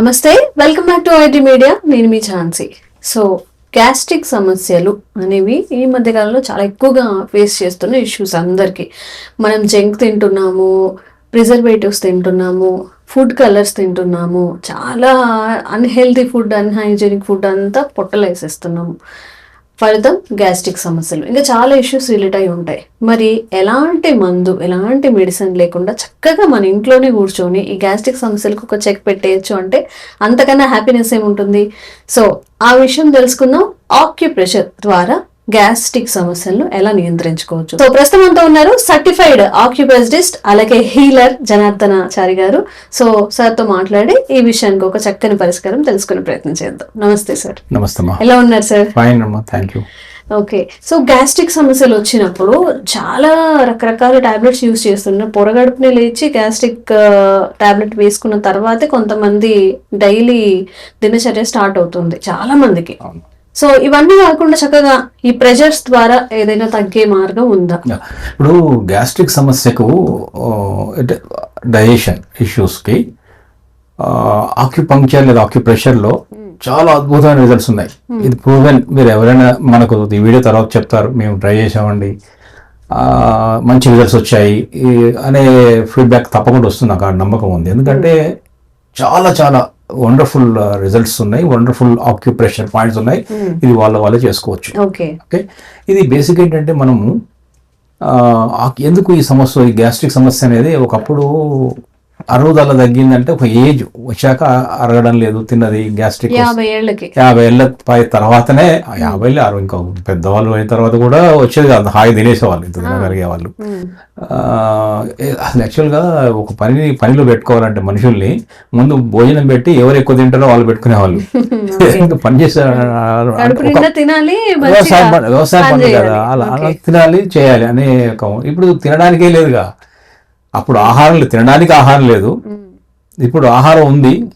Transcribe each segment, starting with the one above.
నమస్తే welcome back to IT media నేను మీ ఝాన్సీ. సో గ్యాస్ట్రిక్ సమస్యలు అనేవి ఈ మధ్య కాలంలో చాలా ఎక్కువగా ఫేస్ చేస్తున్న ఇష్యూస్ అందరికీ. మనం జంక్ తింటున్నాము ప్రిజర్వేటివ్స్ తింటున్నాము ఫుడ్ కలర్స్ తింటున్నాము చాలా అన్హెల్తీ ఫుడ్ అన్హైజీనిక్ ఫుడ్ అంతా పొట్టలేసేస్తున్నాము. ఫలితం గ్యాస్ట్రిక్ సమస్యలు. ఇంకా చాలా ఇష్యూస్ రిలేట్ అయి ఉంటాయి. మరి ఎలాంటి మందు ఎలాంటి మెడిసిన్ లేకుండా చక్కగా మన ఇంట్లోనే కూర్చొని ఈ గ్యాస్ట్రిక్ సమస్యలకు ఒక చెక్ పెట్టేయచ్చు అంటే అంతకన్నా హ్యాపీనెస్ ఏముంటుంది? సో ఆ విషయం తెలుసుకుందాం. ఆక్యుప్రెషర్ ద్వారా గ్యాస్ట్రిక్ సమస్యలను ఎలా నియంత్రించుకోవచ్చు? సో ప్రస్తుతం అంతా ఉన్నారు సర్టిఫైడ్ ఆక్యుపెస్టిస్ట్ అలాగే హీలర్ జనార్దన చారి గారు. సో సార్తో మాట్లాడి ఈ విషయానికి ఒక చక్కని పరిష్కారం తెలుసుకునే ప్రయత్నం చేద్దాం. నమస్తే సార్. నమస్తే ఎలా ఉన్నారు సార్? ఫైన్ అమ్మా thank you okay. So gastric సమస్యలు వచ్చినప్పుడు చాలా రకరకాల టాబ్లెట్స్ యూస్ చేస్తున్నారు పొరగడుపుని లేచి గ్యాస్ట్రిక్ టాబ్లెట్ వేసుకున్న తర్వాతే కొంతమంది డైలీ దినచర్య స్టార్ట్ అవుతుంది. చాలా మందికి. అవును. సో ఇవన్నీ కాకుండా చక్కగా ఈ ప్రెషర్స్ ద్వారా ఏదైనా తగ్గే మార్గం ఉందా? ఇప్పుడు గ్యాస్ట్రిక్ సమస్యకు డైజెషన్ ఇష్యూస్కి ఆక్యుపంక్చర్ లేదా ఆక్యుప్రెషర్లో చాలా అద్భుతమైన రిజల్ట్స్ ఉన్నాయి. ఇది ప్రూవెన్ మీరు ఎవరైనా మనకు ఈ వీడియో తర్వాత చెప్తారు మేము ట్రై చేసామండి మంచి రిజల్ట్స్ వచ్చాయి. అనే ఫీడ్బ్యాక్ తప్పకుండా వస్తుంది. నాకు ఆ నమ్మకం ఉంది. ఎందుకంటే చాలా చాలా వండర్ఫుల్ రిజల్ట్స్ ఉన్నాయి వండర్ఫుల్ ఆక్యుప్రెషర్ పాయింట్స్ ఉన్నాయి. ఇది వాళ్ళ వాళ్ళే చేసుకోవచ్చు. ఓకే ఓకే ఇది బేసిక్ ఏంటంటే మనము ఎందుకు ఈ సమస్య ఈ గ్యాస్ట్రిక్ సమస్య అనేది ఒకప్పుడు అరుగుదల తగ్గిందంటే ఒక ఏజ్. వచ్చాక అరగడం లేదు తిన్నది గ్యాస్ట్రిక్ యాభై ఏళ్ళ పై తర్వాతనే యాభై ఏళ్ళు అరవై ఇంకా పెద్దవాళ్ళు అయిన తర్వాత కూడా వచ్చేది కాదు హాయి తినేసేవాళ్ళు ఇంత తినగలిగే వాళ్ళు. అసలు యాక్చువల్గా ఒక పనిని పనిలో పెట్టుకోవాలంటే మనుషుల్ని ముందు భోజనం పెట్టి ఎవరు ఎక్కువ తింటారో వాళ్ళు పెట్టుకునేవాళ్ళు. ఇంకా పని చేసే వ్యవసాయం పని- కదా. అలా. తినాలి చేయాలి అనే ఇప్పుడు తినడానికే లేదుగా. అప్పుడు ఆహారం లేదు. తినడానికి ఆహారం లేదు. ఇప్పుడు ఆహారం ఉంది.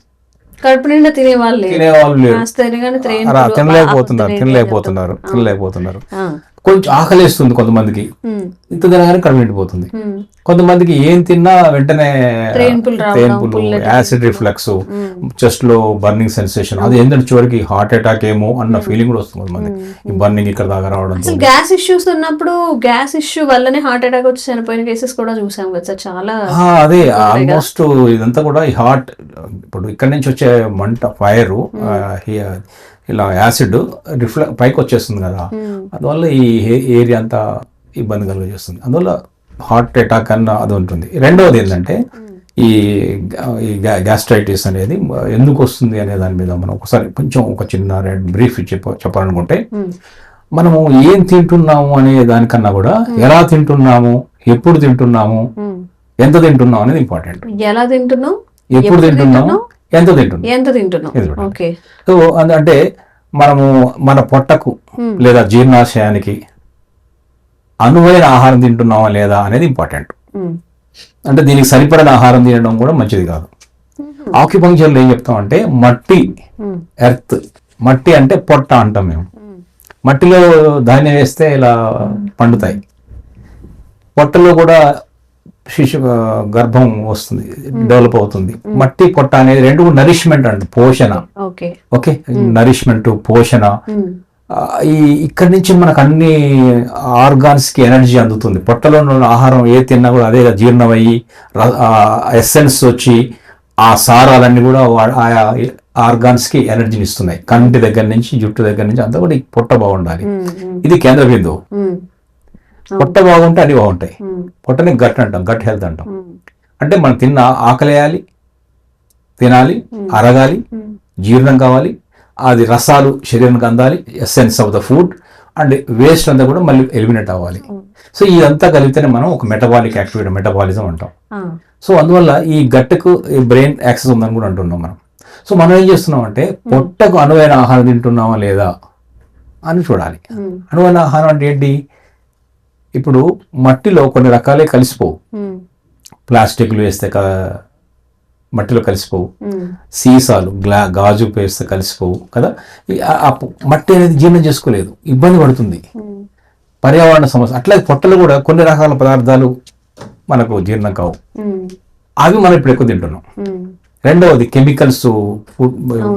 కడుపు నిండా తినే వాళ్ళు తినేవాళ్ళు లేరు. తినలేకపోతున్నారు. తినలేకపోతున్నారు. తినలేకపోతున్నారు. కొంచెం ఆకలిస్తుంది కొంతమందికి. ఇంత తినగానే కడుపు నిండిపోతుంది. కొంతమందికి ఏం తిన్నా వెంటనే రావడం, తేన్పులు పుల్లటి యాసిడ్ రిఫ్లెక్స్. చెస్ట్లో బర్నింగ్ సెన్సేషన్ అది ఏంటంటే చివరికి హార్ట్ అటాక్ ఏమో అన్న ఫీలింగ్ కూడా వస్తుంది కొంతమంది ఈ బర్నింగ్ ఇక్కడ దాకా అసలు గ్యాస్ ఇష్యూస్ ఉన్నప్పుడు గ్యాస్ ఇష్యూ వల్లనే హార్ట్ అటాక్ వచ్చి చనిపోయిన కేసెస్ కూడా చూసాం కదా సార్ చాలా అదే ఆల్మోస్ట్ ఇదంతా కూడా ఈ హార్ట్ ఇప్పుడు ఇక్కడ నుంచి వచ్చే మంట ఫైర్ ఇలా యాసిడ్ రిఫ్లెక్ పైకి వచ్చేస్తుంది కదా. ఉమ్, అందువల్ల ఈ ఏరియా అంతా ఇబ్బంది కలుగజేస్తుంది. అందువల్ల హార్ట్ అటాక్ అన్న అది ఉంటుంది. రెండవది ఏంటంటే ఈ ఈ గ్యాస్ట్రైటిస్ అనేది ఎందుకు వస్తుంది అనే దాని మీద మనం ఒకసారి కొంచెం ఒక చిన్న బ్రీఫ్ చెప్ప చెప్పాలనుకుంటే ఉమ్, మనము ఏం తింటున్నాము అనే దానికన్నా కూడా ఎలా తింటున్నాము ఎప్పుడు తింటున్నాము. ఎంత తింటున్నాం అనేది ఇంపార్టెంట్. ఎలా తింటున్నాం ఎప్పుడు తింటున్నాం ఎంత తింటున్నాం ఎంత తింటున్నాం. ఓకే. సో అంటే మనము మన పొట్టకు. లేదా జీర్ణాశయానికి అనువైన ఆహారం తింటున్నామా లేదా అనేది ఇంపార్టెంట్. అంటే దీనికి సరిపడిన ఆహారం తినడం కూడా మంచిది కాదు. ఆక్యుపంక్చర్లో ఏం చెప్తామంటే మట్టి ఎర్త్ మట్టి అంటే పొట్ట అంటాం మేము. మట్టిలో ధాన్యం వేస్తే ఇలా పండుతాయి. పొట్టలో కూడా శిశు గర్భం వస్తుంది డెవలప్ అవుతుంది. మట్టి పొట్ట అనేది రెండు నరిష్మెంట్ అంట పోషణ. ఓకే. నరిష్మెంట్ పోషణ. ఈ ఇక్కడి నుంచి మనకు అన్ని ఆర్గాన్స్కి ఎనర్జీ అందుతుంది. పొట్టలో ఉన్న ఆహారం ఏ తిన్నా కూడా అదే జీర్ణమయ్యి ఎస్సెన్స్ వచ్చి ఆ సారాలన్నీ కూడా ఆయా ఆర్గాన్స్కి ఎనర్జీని ఇస్తున్నాయి. కంటి దగ్గర నుంచి జుట్టు దగ్గర నుంచి అంతా కూడా ఈ పొట్ట బాగుండాలి. ఇది కేంద్ర బిందువు పొట్ట బాగుంటే అన్ని బాగుంటాయి. పొట్టని గట్ అంటాం గట్ హెల్త్ అంటాం. అంటే మనం తిన్న ఆకలేయాలి తినాలి అరగాలి జీర్ణం కావాలి అది రసాలు శరీరానికి అందాలి essence of the food and waste అంతా కూడా మళ్ళీ ఎలిమినేట్ అవ్వాలి. సో ఇదంతా కలిపితేనే మనం ఒక మెటబాలిక్ యాక్టివిటీ మెటబాలిజం అంటాం. సో అందువల్ల ఈ గట్టుకు ఈ బ్రెయిన్ యాక్సెస్ ఉందని కూడా అంటున్నాం మనం. సో మనం ఏం చేస్తున్నాం అంటే పొట్టకు అనువైన ఆహారం తింటున్నామా లేదా అని చూడాలి. అనువైన ఆహారం అంటే ఏంటి? ఇప్పుడు మట్టిలో కొన్ని రకాలే కలిసిపోవు. ప్లాస్టిక్లు వేస్తే మట్టిలో కలిసిపోవు. సీసాలు గ్లా గాజు వేస్తే కలిసిపోవు కదా. ఆ- మట్టి అనేది జీర్ణం చేసుకోలేదు. ఇబ్బంది పడుతుంది. పర్యావరణ సమస్య. అట్లాగే పొట్టలు కూడా కొన్ని రకాల పదార్థాలు మనకు జీర్ణం కావు. అవి మనం ఇప్పుడు ఎక్కువ తింటున్నాం. రెండవది కెమికల్స్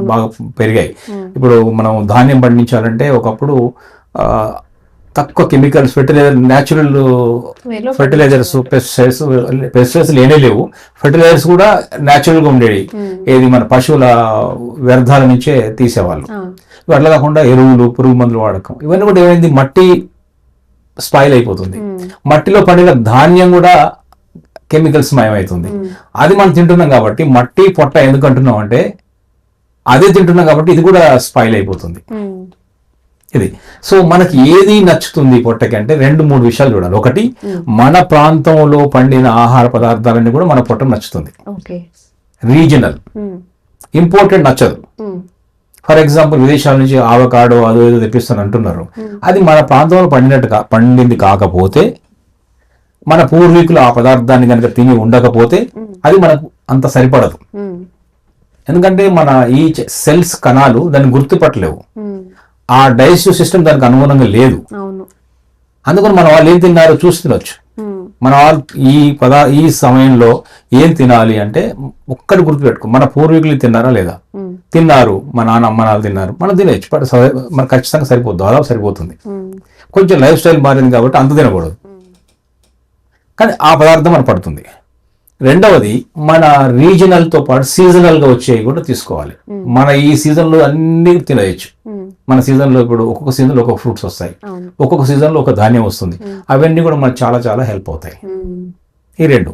బాగా పెరిగాయి. ఇప్పుడు మనం ధాన్యం పండించాలంటే ఒకప్పుడు తక్కువ chemicals fertiliser natural fertilisers pesticides pesticides లేనే లేవు. ఫెర్టిలైజర్స్ కూడా న్యాచురల్గా ఉండేవి. ఏది మన పశువుల వ్యర్థాల నుంచే తీసేవాళ్ళు. అట్లా కాకుండా ఎరువులు పురుగు మందులు వాడకం. ఇవన్నీ కూడా ఏమైంది? మట్టి స్పాయిల్ అయిపోతుంది. మట్టిలో పండిన ధాన్యం కూడా కెమికల్స్ మయమవుతుంది అది మనం తింటున్నాం కాబట్టి మట్టి పొట్ట ఎందుకు అంటున్నాం అంటే అదే తింటున్నాం కాబట్టి ఇది కూడా స్పాయిల్ అయిపోతుంది. ఇది. సో మనకి ఏది నచ్చుతుంది పొట్టకి అంటే రెండు మూడు విషయాలు చూడాలి. ఒకటి మన ప్రాంతంలో పండిన ఆహార పదార్థాలన్నీ కూడా మన పొట్ట నచ్చుతుంది. రీజనల్. ఉమ్, ఇంపోర్టెడ్ నచ్చదు. ఫర్ ఎగ్జాంపుల్ విదేశాల నుంచి ఆవకాడో అదో ఏదో తెప్పిస్తాను అంటున్నారు. అది మన ప్రాంతంలో పండినట్టు పండింది కాకపోతే మన పూర్వీకులు ఆ పదార్థాన్ని కనుక తిని ఉండకపోతే అది మనకు అంత సరిపడదు. ఎందుకంటే మన ఈ సెల్స్ కణాలు దాన్ని గుర్తుపట్టలేవు. ఆ డైజెస్టివ్ సిస్టమ్ దానికి అనుగుణంగా లేదు. అందుకని మన వాళ్ళు ఏం తిన్నారో చూసి తినొచ్చు. మన వాళ్ళు ఈ పదా ఈ సమయంలో ఏం తినాలి అంటే ఒక్కటి గుర్తుపెట్టుకో మన పూర్వీకులు తిన్నారా లేదా? తిన్నారు మా నాన్న అమ్మ నాన్న తిన్నారు మనం తినచ్చు బట్ మనకు ఖచ్చితంగా సరిపోతుంది దాదాపు సరిపోతుంది. కొంచెం లైఫ్ స్టైల్ మారింది కాబట్టి అంత తినకూడదు. కానీ ఆ పదార్థం మనకు పడుతుంది. రెండవది మన రీజనల్తో పాటు సీజనల్గా వచ్చేవి కూడా తీసుకోవాలి. మన ఈ సీజన్లో అన్ని తినవచ్చు ఉమ్, మన సీజన్లో ఇప్పుడు ఒక్కొక్క సీజన్లో ఒక్కొక్క ఫ్రూట్స్ వస్తాయి. ఒక్కొక్క సీజన్లో ఒక ధాన్యం వస్తుంది. అవన్నీ కూడా మనకు చాలా చాలా హెల్ప్ అవుతాయి. ఈ రెండు.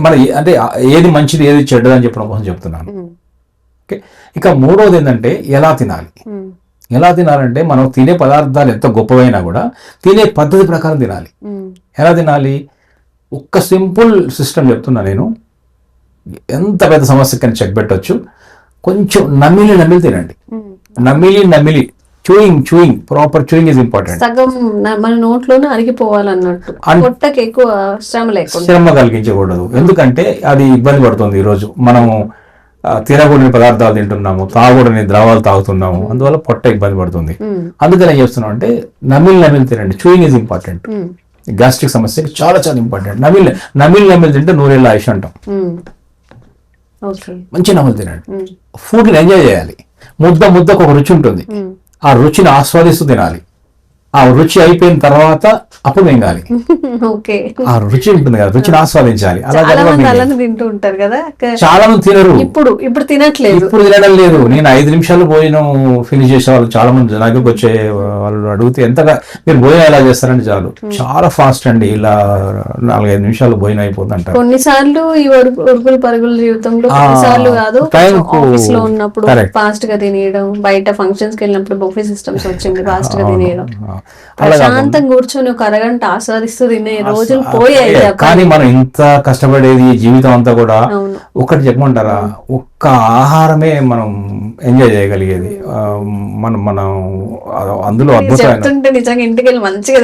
మన అంటే ఏది మంచిది ఏది చెడ్డది అని చెప్పడం కోసం చెప్తున్నాను. ఓకే? ఇక మూడవది ఏంటంటే ఎలా తినాలి? ఎలా తినాలంటే మనం తినే పదార్థాలు ఎంత గొప్పవైనా కూడా తినే పద్ధతి ప్రకారం తినాలి. ఎలా తినాలి? ఒక్క సింపుల్ సిస్టమ్ చెప్తున్నా నేను. ఎంత పెద్ద సమస్యకని చెక్ పెట్టొచ్చు. కొంచెం నమిలి నమిలి తినండి. నమిలి నమిలి. Chewing chewing proper chewing is important సగం మన నోట్లోనే అరిగిపోవాలన్నట్టు. పొట్టకి ఎక్కువ శ్రమ లేకుండా. శ్రమ కలిగించకూడదు. ఎందుకంటే అది ఇబ్బంది పడుతుంది ఈరోజు. మనము తినకూడని పదార్థాలు తింటున్నాము తాగకూడని ద్రవాలు తాగుతున్నాము అందువల్ల పొట్ట ఇబ్బంది పడుతుంది. అందుకని ఏం చేస్తున్నాం అంటే నమిలి నమిలి తినండి. చూయింగ్ ఇస్ ఇంపార్టెంట్ గ్యాస్ట్రిక్ సమస్యకి చాలా చాలా ఇంపార్టెంట్ నమిలి నమిలి నమిలి తింటే నూరేళ్ళ ఆయుష్ అంటాం. మంచి నమిలి తినండి. ఫుడ్ని ఎంజాయ్ చేయాలి. ముద్ద ముద్దకు ఒక రుచి ఉంటుంది. ఆ రుచిని ఆస్వాదిస్తూ తినాలి ఆ రుచి అయిపోయిన తర్వాత అప్పుడు మింగాలి ఓకే. ఆ రుచి ఉంటుంది కదా రుచిని ఆస్వాదించాలి. తింటూ ఉంటారు కదా చాలా మంది తినరు. ఇప్పుడు ఇప్పుడు తినట్లేదు. ఇప్పుడు తినడం లేదు. నేను ఐదు నిమిషాలు భోజనం ఫినిష్ చేసే వాళ్ళు చాలా మంది దగ్గరకు వచ్చే వాళ్ళు అడిగితే ఎంతగా మీరు భోజనం ఎలా చేస్తారంటే చాలు. చాలా ఫాస్ట్ అండి. ఇలా నాలుగైదు నిమిషాలు భోజనం అయిపోతుంది అంటారు కొన్నిసార్లు ఈ ఉరుకు- ఉరుకులు పరుగుల జీవితంలో కొన్నిసార్లు కాదు ఆఫీస్లో ఉన్నప్పుడు. ఫాస్ట్గా తినేయడం బయట ఫంక్షన్స్కి వెళ్ళినప్పుడు బొఫే సిస్టమ్స్ వచ్చింది ఫాస్ట్గా తినేయడం. ప్రశాంతంగా కూర్చొని ఒక అరగంట ఆస్వాదిస్తూ తినే రోజులు పోయాయి కానీ మనం ఇంత కష్టపడేది జీవితం అంతా కూడా ఒకటి చెప్పమంటారా? ఒక్క ఆహారమే మనం ఎంజాయ్ చేయగలిగేది. మనం మనం అందులో అద్భుతమైన నిజంగా ఇంటికి వెళ్ళి మంచిగా.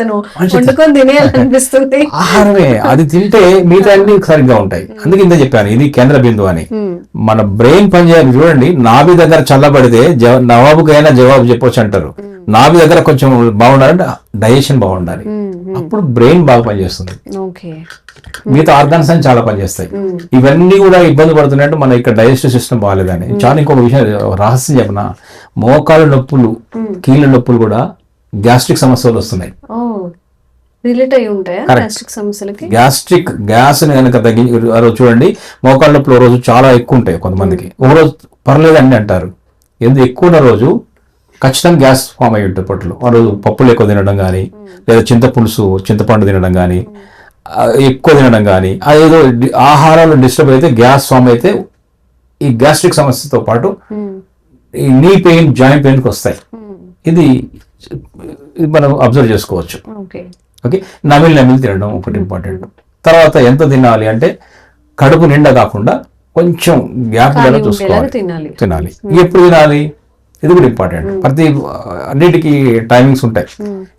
వండుకొని తినేయాలనిపిస్తుంది. ఆహారమే అది తింటే మిగతా అన్ని సరిగ్గా ఉంటాయి. అందుకే ఇంత చెప్పాను ఇది కేంద్ర బిందువు అని. మన బ్రెయిన్ పనిచేయాలి చూడండి నాభి దగ్గర చల్లబడితే నవాబుకైనా జవాబు చెప్పొచ్చు అంటారు. నాభి దగ్గర కొంచెం బాగుండాలంటే డైజెషన్ బాగుండాలి. అప్పుడు బ్రెయిన్ బాగా పనిచేస్తుంది. మిగతా ఆర్గాన్స్ అని చాలా పనిచేస్తాయి. ఇవన్నీ కూడా ఇబ్బంది పడుతున్నాయంటే మన ఇక్కడ డైజెస్టివ్ సిస్టమ్ బాగాలేదని. చాలా ఇంకొక విషయం రహస్యం చెప్పిన? మోకాలు నొప్పులు కీళ్ళ నొప్పులు కూడా గ్యాస్ట్రిక్ సమస్యలు వస్తున్నాయి. ఓ రిలేట్ అయి ఉంటాయా Correct. గ్యాస్ట్రిక్ సమస్యలకి? గ్యాస్ట్రిక్ గ్యాస్ కనుక తగ్గి రోజు చూడండి మోకాళ్ళ నొప్పులు రోజు చాలా ఎక్కువ ఉంటాయి కొంతమందికి. ఒక రోజు అంటారు. ఎందుకు? ఎక్కువ రోజు ఖచ్చితంగా గ్యాస్ ఫామ్ అయి ఉంటుంది పొట్టలో. ఆ రోజు పప్పులు ఎక్కువ తినడం కానీ లేదా చింతపులుసు చింతపండు తినడం కానీ ఎక్కువ తినడం కానీ అదేదో ఆహారాలు డిస్టర్బ్ అయితే గ్యాస్ ఫామ్ అయితే ఈ గ్యాస్ట్రిక్ సమస్యతో పాటు ఈ నీ పెయిన్ జాయింట్ పెయిన్కి వస్తాయి. ఇది మనం అబ్జర్వ్ చేసుకోవచ్చు. ఓకే. నమిలి నమిలి తినడం ఒకటి ఇంపార్టెంట్. తర్వాత ఎంత తినాలి అంటే కడుపు నిండా కాకుండా కొంచెం గ్యాప్ చూసుకోవాలి. తినాలి. తినాలి. ఎప్పుడు తినాలి? ఇది కూడా ఇంపార్టెంట్. ప్రతి అన్నిటికీ టైమింగ్స్ ఉంటాయి.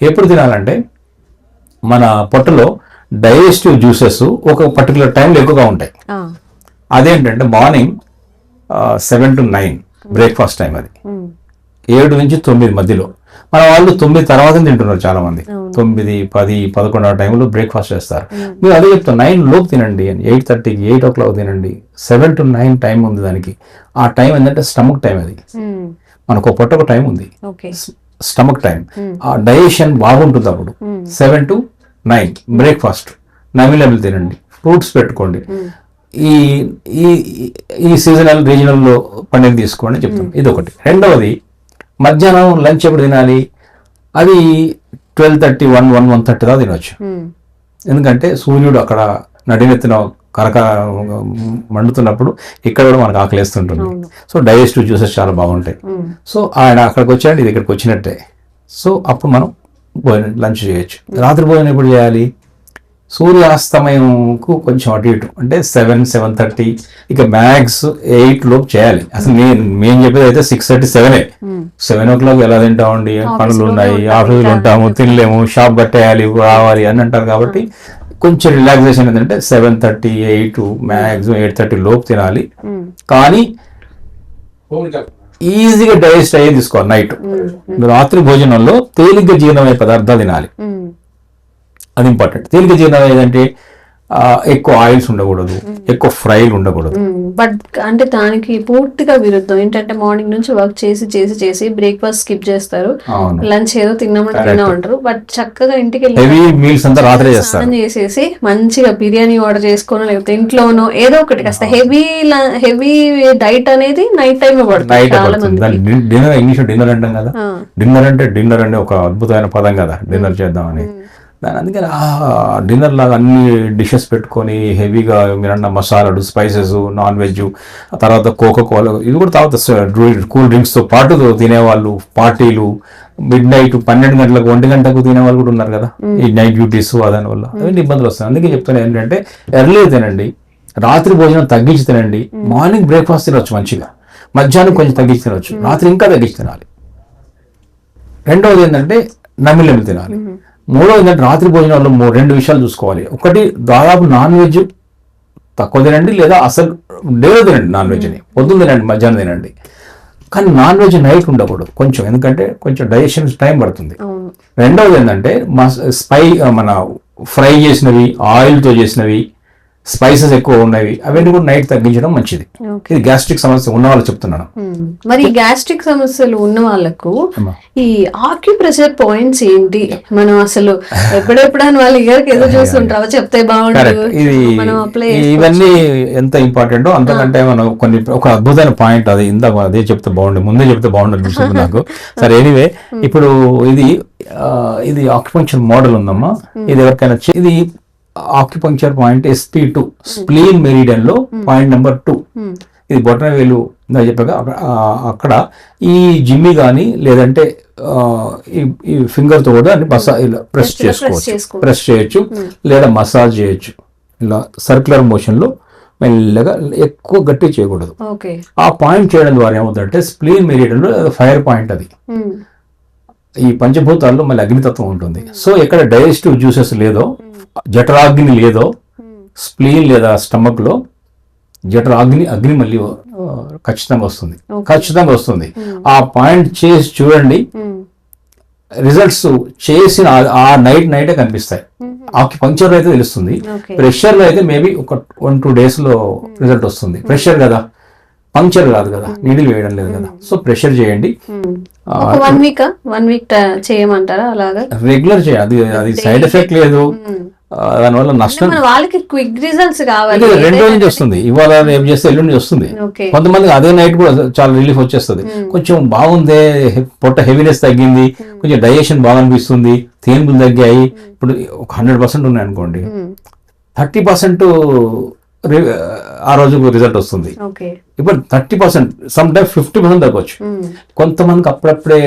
ఎప్పుడు తినాలంటే మన పొట్టలో డైజెస్టివ్ జ్యూసెస్ ఒక పర్టికులర్ టైంలో ఎక్కువగా ఉంటాయి. అదేంటంటే morning seven to nine breakfast time అది. ఏడు నుంచి తొమ్మిది మధ్యలో. మన వాళ్ళు తొమ్మిది తర్వాత తింటున్నారు చాలా మంది తొమ్మిది పది పదకొండు టైంలో బ్రేక్ఫాస్ట్ చేస్తారు. మీరు అదే చెప్తాం నైన్ లోపు తినండి అని ఎయిట్ థర్టీకి ఎయిట్ ఓ క్లాక్ తినండి సెవెన్ టు నైన్ టైం ఉంది దానికి. ఆ టైం ఏంటంటే స్టమక్ టైం అది. మనకు పొట్ట ఒక టైం ఉంది. Stomach time. ఆ డైజెషన్ బాగుంటుంది అప్పుడు. Seven to nine. బ్రేక్ఫాస్ట్. నమిలమిలు తినండి. ఫ్రూట్స్ పెట్టుకోండి. ఈ ఈ ఈ సీజనల్ రీజనల్లో పండుగ తీసుకోండి చెప్తాం. ఇది ఒకటి. రెండవది మధ్యాహ్నం లంచ్ ఎప్పుడు తినాలి? అది twelve thirty one one one thirty దాకా తినవచ్చు. ఎందుకంటే సూర్యుడు అక్కడ నడినెత్తిన కరక మండుతున్నప్పుడు ఇక్కడ కూడా మనకు ఆకలేస్తుంటుంది. సో డైజెస్టివ్ జ్యూసెస్ చాలా బాగుంటాయి. సో ఆయన అక్కడికి వచ్చాడు ఇది ఇక్కడికి వచ్చినట్టే. సో అప్పుడు మనం భోజనం లంచ్ చేయొచ్చు. రాత్రి భోజనం ఎప్పుడు చేయాలి? సూర్యాస్తమయంకు కొంచెం అటు ఇటు అంటే సెవెన్ సెవెన్ థర్టీ ఇక మ్యాక్స్ ఎయిట్ లోపు చేయాలి. అసలు నేను మేము చెప్పేది అయితే సిక్స్ థర్టీ సెవెనే. సెవెన్ ఓ క్లాక్ ఎలా తింటామండి? పనులు ఉన్నాయి ఆఫీసులు ఉంటాము తినలేము షాప్ కట్టేయాలి రావాలి అని అంటారు కాబట్టి కొంచెం రిలాక్సేషన్ ఏంటంటే seven thirty eight maximum eight thirty లోపు తినాలి. కానీ ఈజీగా డైజెస్ట్ అయ్యే తీసుకోవాలి నైట్ రాత్రి భోజనంలో తేలిగ్గా జీర్ణమయ్యే పదార్థాలు తినాలి. అది ఇంపార్టెంట్ తేలిక జీర్ణం ఏదంటే ఎక్కువ ఆయిల్స్ ఉండకూడదు ఎక్కువ ఫ్రైలు ఉండకూడదు. బట్ అంటే దానికి పూర్తిగా విరుద్ధం. ఏంటంటే మార్నింగ్ నుంచి వర్క్ చేసి చేసి చేసి బ్రేక్ఫాస్ట్ స్కిప్ చేస్తారు. లంచ్ ఏదో తిన్నామని తిన్నామంటారు బట్ చక్కగా ఇంటికి వెళ్ళి హెవీ మీల్స్ అంతా రాత్రే చేస్తారు. చేసేసి మంచిగా బిర్యానీ ఆర్డర్ చేసుకోనో లేకపోతే ఇంట్లోనో ఏదో ఒకటి కాస్త హెవీ హెవీ డైట్ అనేది నైట్ టైం పడుతుంది డిన్నర్ ఇంగ్లీష్ డిన్నర్ అంటాం కదా? డిన్నర్ అంటే డిన్నర్ అంటే ఒక అద్భుతమైన పదం కదా? డిన్నర్ చేద్దామని. దాని అందుకని డిన్నర్ లాగా అన్ని డిషెస్ పెట్టుకొని హెవీగా మీరన్న మసాలాలు స్పైసెస్ నాన్ వెజ్ తర్వాత కోకో కోలా ఇవి కూడా తాగుతారు కూల్ డ్రింక్స్తో పాటు తినేవాళ్ళు పార్టీలు మిడ్ నైట్ పన్నెండు గంటలకు ఒంటి గంటకు తినేవాళ్ళు కూడా ఉన్నారు కదా. ఈ నైట్ డ్యూటీస్ దాని వల్ల. అవన్నీ ఇబ్బందులు వస్తాయి. అందుకే చెప్తాను ఏంటంటే ఎర్లీ తినండి రాత్రి భోజనం తగ్గించి తినండి మార్నింగ్ బ్రేక్ఫాస్ట్ తినొచ్చు మంచిగా. మధ్యాహ్నం కొంచెం తగ్గించి తినొచ్చు. రాత్రి ఇంకా తగ్గించి తినాలి. రెండవది ఏంటంటే నమిలెమి తినాలి. మూడవది ఏంటంటే రాత్రి భోజనాల్లో మూ- రెండు విషయాలు చూసుకోవాలి. ఒకటి దాదాపు నాన్ వెజ్ తక్కువ తినండి లేదా అసలు డేలో తినండి నాన్ వెజ్ని. పొద్దున్న తినండి మధ్యాహ్నం తినండి. కానీ నాన్ వెజ్ నైట్ ఉండకూడదు. కొంచెం ఎందుకంటే కొంచెం డైజెషన్ టైం పడుతుంది. రెండవది ఏంటంటే మస్ స్పై మన ఫ్రై చేసినవి ఆయిల్తో చేసినవి స్పైసెస్ ఎక్కువ ఉన్నవి అవన్నీ కూడా నైట్ తగ్గించడం మంచిది. ఇది గ్యాస్ట్రిక్ సమస్య ఉన్న వాళ్ళు చెప్తున్నాను. మరి గ్యాస్ట్రిక్ సమస్యలు ఉన్న వాళ్ళకు. ఈ ఆక్యుప్రెషర్ పాయింట్స్ ఏంటి? మనం అసలు ఎప్పుడెప్పుడని వాళ్ళ దగ్గరికి ఏదో చూస్తుంటావా? చెప్తే కరెక్ట్ ఇది ఇవన్నీ ఎంత ఇంపార్టెంటో అంతకంటే మనం కొన్ని ఒక అద్భుతమైన పాయింట్ అది. ఇందాక అదే చెప్తే బాగుండు. ముందే చెప్తే బాగుండు అనిపిస్తుంది నాకు. సరే ఎనీవే ఇప్పుడు ఇది ఇది ఆక్యుపంక్చర్ మోడల్ ఉందమ్మా. ఇది ఎవరికైనా ఇది acupuncture point SP two spleen మెరిడియన్లో point number two ఇది బొటన వేలు ఇందాక చెప్పాక అక్కడ- ఈ జిమ్మి కానీ లేదంటే ఈ ఫింగర్తో కూడా మసా ఇలా ప్రెస్ Just ఇలా press చేసుకోవచ్చు. ప్రెస్ చేయొచ్చు. లేదా మసాజ్ చేయొచ్చు. ఇలా సర్క్యులర్ మోషన్లో మెల్లగా ఎక్కువ గట్టి చేయకూడదు. ఆ పాయింట్ చేయడం ద్వారా ఏమవుతుందంటే స్ప్లీన్ మెరిడియన్లో ఫైర్ పాయింట్ అది. మ్మ్. ఈ పంచభూతాల్లో మళ్ళీ అగ్నితత్వం ఉంటుంది. సో ఎక్కడ డైజెస్టివ్ జ్యూసెస్ లేదో జఠరాగ్ని లేదో స్ప్లీన్ లేదా స్టమక్లో జఠరాగ్ని అగ్ని మళ్ళీ ఖచ్చితంగా వస్తుంది. ఖచ్చితంగా వస్తుంది. ఆ పాయింట్ చేసి చూడండి. రిజల్ట్స్ చేసిన ఆ- నైట్ నైటే కనిపిస్తాయి. ఆక్యుపంక్చర్ అయితే తెలుస్తుంది. ఓకే. ప్రెషర్లో అయితే మేబీ ఒక వన్ టూ డేస్లో రిజల్ట్ వస్తుంది. ప్రెషర్ కదా. పంక్చర్ కాదు కదా నీడిల్ వేయడం లేదు కదా. సో ప్రెషర్ చేయండి. వన్ వీక్ వన్ వీక్ చేయమంటారా అలాగా? రెగ్యులర్ చేయాలి అది సైడ్ ఎఫెక్ట్ లేదు. ఆ, దానివల్ల నష్టం వాళ్ళకి క్విక్ రిజల్ట్స్ కావాలి. రెండు రోజుల నుంచి వస్తుంది. ఇవాళ రేపు చేస్తే ఎల్లుండి వస్తుంది. కొంతమందికి అదే నైట్ కూడా చాలా రిలీఫ్ వచ్చేస్తుంది. కొంచెం బాగుందే పొట్ట హెవీనెస్ తగ్గింది కొంచెం డైజెషన్ బాగా అనిపిస్తుంది తేన్పులు తగ్గాయి ఇప్పుడు ఒక హండ్రెడ్ పర్సెంట్ ఉన్నాయి అనుకోండి. థర్టీ పర్సెంట్ ఆ రోజుకు రిజల్ట్ వస్తుంది. ఇప్పుడు thirty percent some time fifty percent తగ్గొచ్చు. మ్మ్. కొంతమందికి అప్పుడప్పుడే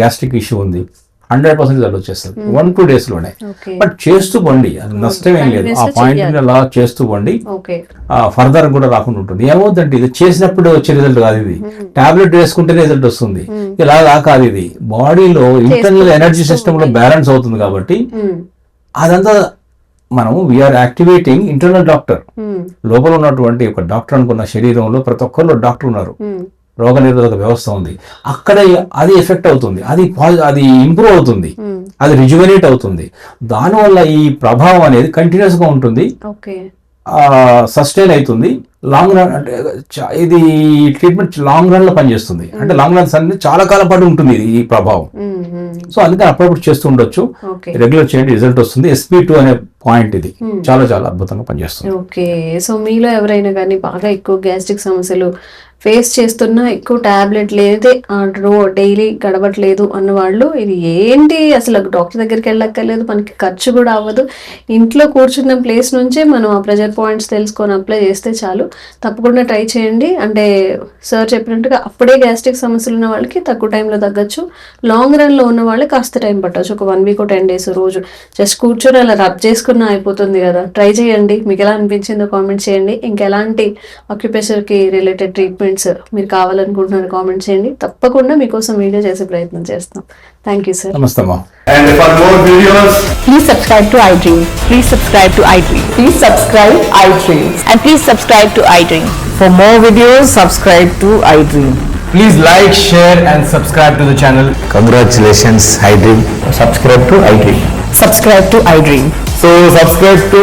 గ్యాస్ట్రిక్ ఇష్యూ ఉంది. హండ్రెడ్ పర్సెంట్ రిజల్ట్ వచ్చేస్తుంది వన్ టూ డేస్లోనే. బట్ చేస్తూ పోండి. అది నష్టం ఏం లేదు. ఆ పాయింట్. అలా చేస్తూ పోండి. ఫర్దర్ కూడా రాకుండా ఉంటుంది. ఏమవుతుందంటే ఇది చేసినప్పుడు వచ్చే రిజల్ట్ కాదు ఇది. టాబ్లెట్ వేసుకుంటే రిజల్ట్ వస్తుంది. ఇలా కాదు ఇది. బాడీలో ఇంటర్నల్ ఎనర్జీ సిస్టమ్లో బ్యాలెన్స్ అవుతుంది కాబట్టి. అదంతా మనం వీఆర్ యాక్టివేటింగ్ ఇంటర్నల్ డాక్టర్. లోపల ఉన్నటువంటి ఒక డాక్టర్ అనుకున్న శరీరంలో ప్రతి ఒక్కరిలో డాక్టర్ ఉన్నారు. మ్మ్. రోగ నిరోధక వ్యవస్థ ఉంది. అక్కడ అది ఎఫెక్ట్ అవుతుంది. అది అది ఇంప్రూవ్ అవుతుంది. అది రిజువనేట్ అవుతుంది. దానివల్ల ఈ ప్రభావం అనేది కంటిన్యూస్గా ఉంటుంది. సస్టైన్ అవుతుంది. లాంగ్ రన్ అంటే ఇది ట్రీట్మెంట్ లాంగ్ రన్లో పనిచేస్తుంది. అంటే లాంగ్ రన్ అనేది చాలా కాలం పాటు ఉంటుంది ఈ ప్రభావం. సో అందుకని అప్పుడప్పుడు చేస్తూ ఉండొచ్చు. రెగ్యులర్ చేయండి రిజల్ట్ వస్తుంది. ఎస్పీ టూ అనే పాయింట్ ఇది. చాలా చాలా అద్భుతంగా పనిచేస్తుంది. ఓకే. సో మీలో ఎవరైనా కానీ బాగా ఎక్కువ గ్యాస్ట్రిక్ సమస్యలు ఫేస్ చేస్తున్నా ఎక్కువ టాబ్లెట్ లేదే రో డైలీ గడవట్లేదు అన్న వాళ్ళు ఇది ఏంటి? అసలు డాక్టర్ దగ్గరికి వెళ్ళక్కర్లేదు. మనకి ఖర్చు కూడా అవ్వదు. ఇంట్లో కూర్చున్న ప్లేస్ నుంచే మనం ఆ ప్రెజర్ పాయింట్స్ తెలుసుకొని అప్లై చేస్తే చాలు. తప్పకుండా ట్రై చేయండి. అంటే సార్ చెప్పినట్టుగా అప్పుడే గ్యాస్ట్రిక్ సమస్యలు ఉన్న వాళ్ళకి తక్కువ టైంలో తగ్గచ్చు. లాంగ్ రన్లో ఉన్న వాళ్ళకి కాస్త టైం పట్టవచ్చు ఒక వన్ వీక్ టెన్ డేస్ రోజు. జస్ట్ కూర్చొని అలా రబ్ చేసుకున్న అయిపోతుంది కదా. ట్రై చేయండి. మీకు ఎలా అనిపించిందో కామెంట్ చేయండి. ఇంకెలాంటి ఆక్యుపేషన్కి రిలేటెడ్ ట్రీట్మెంట్ ట్రీట్మెంట్స్ మీరు కావాలనుకుంటున్నారు కామెంట్ చేయండి తప్పకుండా మీకోసం వీడియో చేసే ప్రయత్నం చేస్తాం థ్యాంక్ యూ సార్ నమస్తే And for more videos, Please subscribe to iDream. Please subscribe to iDream. Please subscribe iDream. And please subscribe to iDream. For more videos, subscribe to iDream. please like, share and subscribe to the channel. Congratulations, iDream. Subscribe to iDream. Subscribe to iDream. So subscribe to